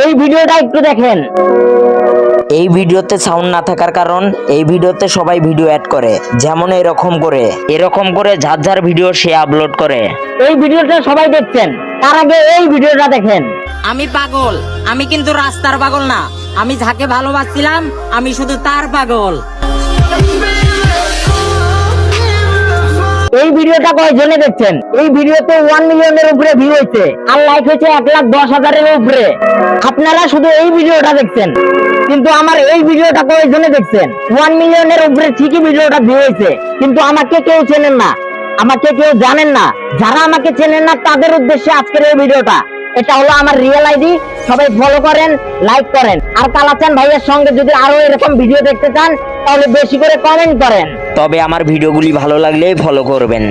এই ভিডিওটা একটু দেখেন। এই ভিডিওতে সাউন্ড না থাকার কারণ এই ভিডিওতে সবাই ভিডিও অ্যাড করে যেমন এরকম করে। এরকম করে ঝার ঝার ভিডিও সে আপলোড করে। এই ভিডিওটা সবাই দেখছেন। তার আগে এই ভিডিওটা দেখেন। আমি পাগল আমি কিন্তু রাস্তার পাগল না। আমি যাকে ভালোবাসছিলাম আমি শুধু তার পাগল। এই ভিডিওটা কয়জনে দেখছেন? এই ভিডিওতে ওয়ান মিলিয়নের উপরে ভিউ হয়েছে। আর লাইক হয়েছে এক লাখ দশ হাজারের উপরে। আপনারা শুধু এই ভিডিওটা দেখছেন। কিন্তু আমার এই ভিডিওটা কয়জনে দেখছেন? ওয়ান মিলিয়নের উপরে ঠিকই ভিডিওটা ভিউ হয়েছে। কিন্তু আমাকে কেউ চেনেন না। আমাকে কেউ জানেন না। যারা আমাকে চেনেন না, তাদের উদ্দেশ্যে আজকের এই ভিডিওটা। এটা হলো আমার রিয়েল আইডি সবাই ফলো করেন লাইক করেন। আর কালাচান ভাইয়ের সঙ্গে যদি আরও এরকম ভিডিও দেখতে চান, তাহলে বেশি করে কমেন্ট করেন। তবে আমার ভিডিওগুলি ভালো লাগলে ফলো করবেন।